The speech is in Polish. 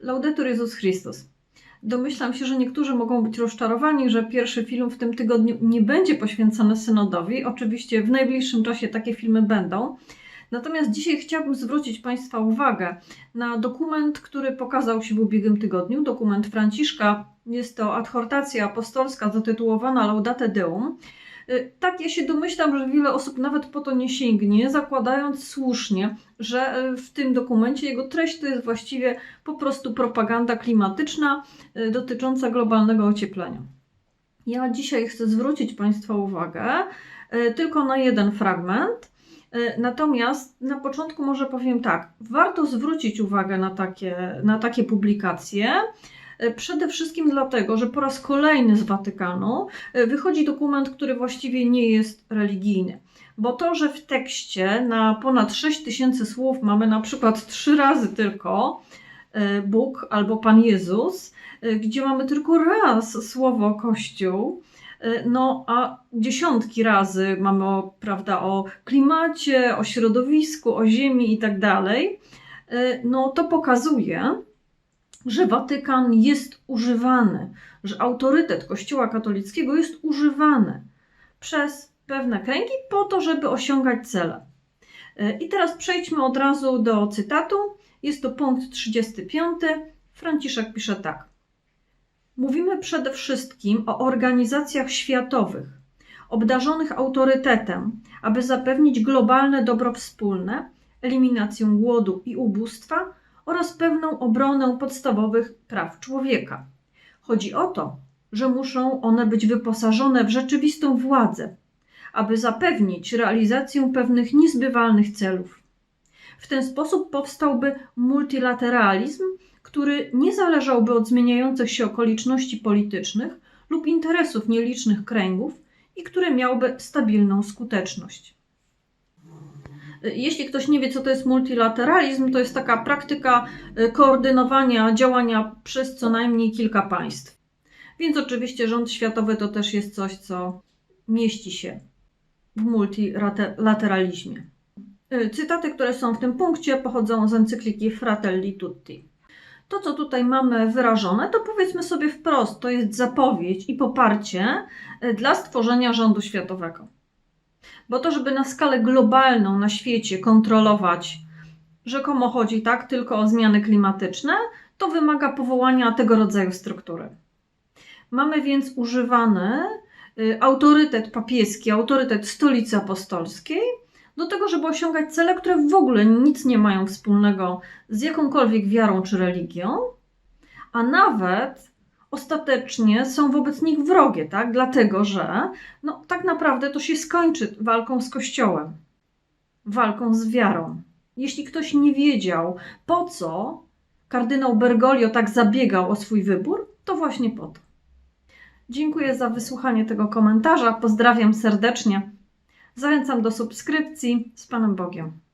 Laudetur Jezus Chrystus. Domyślam się, że niektórzy mogą być rozczarowani, że pierwszy film w tym tygodniu nie będzie poświęcony synodowi. Oczywiście w najbliższym czasie takie filmy będą. Natomiast dzisiaj chciałabym zwrócić Państwa uwagę na dokument, który pokazał się w ubiegłym tygodniu. Dokument Franciszka. Jest to adhortacja apostolska zatytułowana Laudate Deum. Y, Tak, ja się domyślam, że wiele osób nawet po to nie sięgnie, zakładając słusznie, że y, w tym dokumencie jego treść to jest właściwie po prostu propaganda klimatyczna y, dotycząca globalnego ocieplenia. Ja dzisiaj chcę zwrócić Państwa uwagę tylko na jeden fragment. Natomiast na początku może powiem tak, warto zwrócić uwagę na takie, na takie publikacje. Y, Przede wszystkim dlatego, że po raz kolejny z Watykanu y, wychodzi dokument, który właściwie nie jest religijny. Bo to, że w tekście na ponad 6 tysięcy słów mamy na przykład trzy razy tylko y, Bóg albo Pan Jezus, gdzie mamy tylko raz słowo Kościół, no a dziesiątki razy mamy o, prawda, o klimacie, o środowisku, o ziemi i tak dalej, no to pokazuje, że Watykan jest używany, że autorytet Kościoła katolickiego jest używany przez pewne kręgi po to, żeby osiągać cele. Y, I teraz przejdźmy od razu do cytatu. Jest to punkt 35. Franciszek pisze tak. Mówimy przede wszystkim o organizacjach światowych, obdarzonych autorytetem, aby zapewnić globalne dobro wspólne, eliminację głodu i ubóstwa oraz pewną obronę podstawowych praw człowieka. Chodzi o to, że muszą one być wyposażone w rzeczywistą władzę, aby zapewnić realizację pewnych niezbywalnych celów. W ten sposób powstałby multilateralizm, który nie zależałby od zmieniających się okoliczności politycznych lub interesów nielicznych kręgów i który miałby stabilną skuteczność. Jeśli ktoś nie wie, co to jest multilateralizm, to jest taka praktyka y, koordynowania działania przez co najmniej kilka państw. Więc oczywiście rząd światowy to też jest coś, co mieści się w multilateralizmie. Y, Cytaty, które są w tym punkcie, pochodzą z encykliki Fratelli Tutti. To, co tutaj mamy wyrażone, to powiedzmy sobie wprost, to jest zapowiedź i poparcie y, dla stworzenia rządu światowego. Bo to, żeby na skalę globalną na świecie kontrolować, rzekomo chodzi tak tylko o zmiany klimatyczne, to wymaga powołania tego rodzaju struktury. Mamy więc używany y, autorytet papieski, autorytet stolicy apostolskiej do tego, żeby osiągać cele, które w ogóle nic nie mają wspólnego z jakąkolwiek wiarą czy religią, a nawet ostatecznie są wobec nich wrogie, tak? Dlatego, że no, tak naprawdę to się skończy walką z Kościołem, walką z wiarą. Jeśli ktoś nie wiedział, po co kardynał Bergoglio tak zabiegał o swój wybór, to właśnie po to. Dziękuję za wysłuchanie tego komentarza. Pozdrawiam serdecznie. Zachęcam do subskrypcji. Z Panem Bogiem.